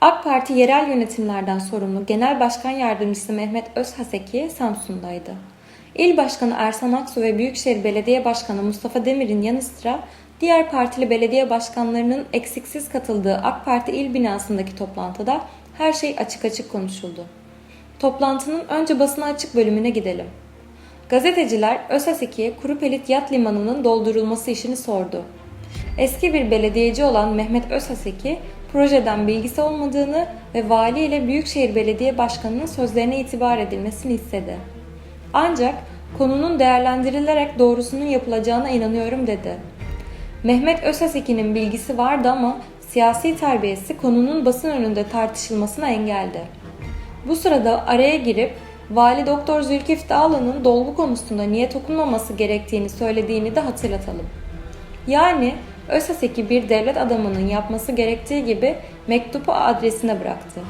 AK Parti yerel yönetimlerden sorumlu Genel Başkan Yardımcısı Mehmet Özhaseki Samsun'daydı. İl Başkanı Ersan Aksu ve Büyükşehir Belediye Başkanı Mustafa Demir'in yanı sıra diğer partili belediye başkanlarının eksiksiz katıldığı AK Parti il binasındaki toplantıda her şey açık açık konuşuldu. Toplantının önce basına açık bölümüne gidelim. Gazeteciler Özhaseki'ye Kurupelit Yat Limanı'nın doldurulması işini sordu. Eski bir belediyeci olan Mehmet Özhaseki, projeden bilgisi olmadığını ve vali ile Büyükşehir Belediye Başkanı'nın sözlerine itibar edilmesini istedi. Ancak konunun değerlendirilerek doğrusunun yapılacağına inanıyorum dedi. Mehmet Özhaseki'nin bilgisi vardı ama siyasi terbiyesi konunun basın önünde tartışılmasına engeldi. Bu sırada araya girip Vali Doktor Zülkif Dağlı'nın dolgu konusunda niyet okunmaması gerektiğini söylediğini de hatırlatalım. Yani Özhaseki bir devlet adamının yapması gerektiği gibi mektubu adresine bıraktı.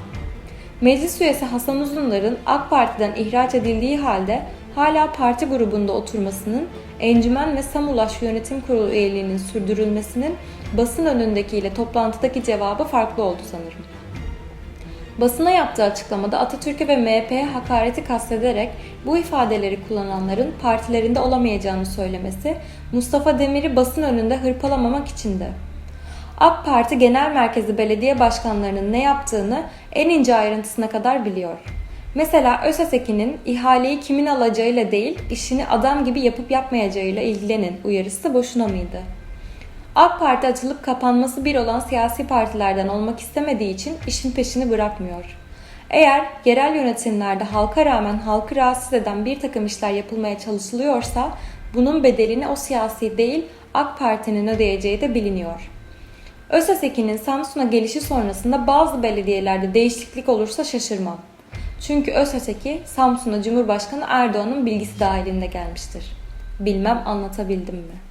Meclis üyesi Hasan Uzunlar'ın AK Parti'den ihraç edildiği halde hala parti grubunda oturmasının, Encümen ve Samulaş Yönetim Kurulu üyeliğinin sürdürülmesinin basın önündekiyle toplantıdaki cevabı farklı oldu sanırım. Basına yaptığı açıklamada Atatürk'e ve MHP'ye hakareti kastederek bu ifadeleri kullananların partilerinde olamayacağını söylemesi Mustafa Demir'i basın önünde hırpalamamak içindi. AK Parti Genel Merkezi Belediye Başkanlarının ne yaptığını en ince ayrıntısına kadar biliyor. Mesela Özhaseki'nin ihaleyi kimin alacağıyla değil, işini adam gibi yapıp yapmayacağıyla ilgilenin uyarısı boşuna mıydı? AK Parti açılıp kapanması bir olan siyasi partilerden olmak istemediği için işin peşini bırakmıyor. Eğer yerel yönetimlerde halka rağmen halkı rahatsız eden bir takım işler yapılmaya çalışılıyorsa bunun bedelini o siyasi değil AK Parti'nin ödeyeceği de biliniyor. Özhaseki'nin Samsun'a gelişi sonrasında bazı belediyelerde değişiklik olursa şaşırmam. Çünkü Özhaseki Samsun'a Cumhurbaşkanı Erdoğan'ın bilgisi dahilinde gelmiştir. Bilmem anlatabildim mi?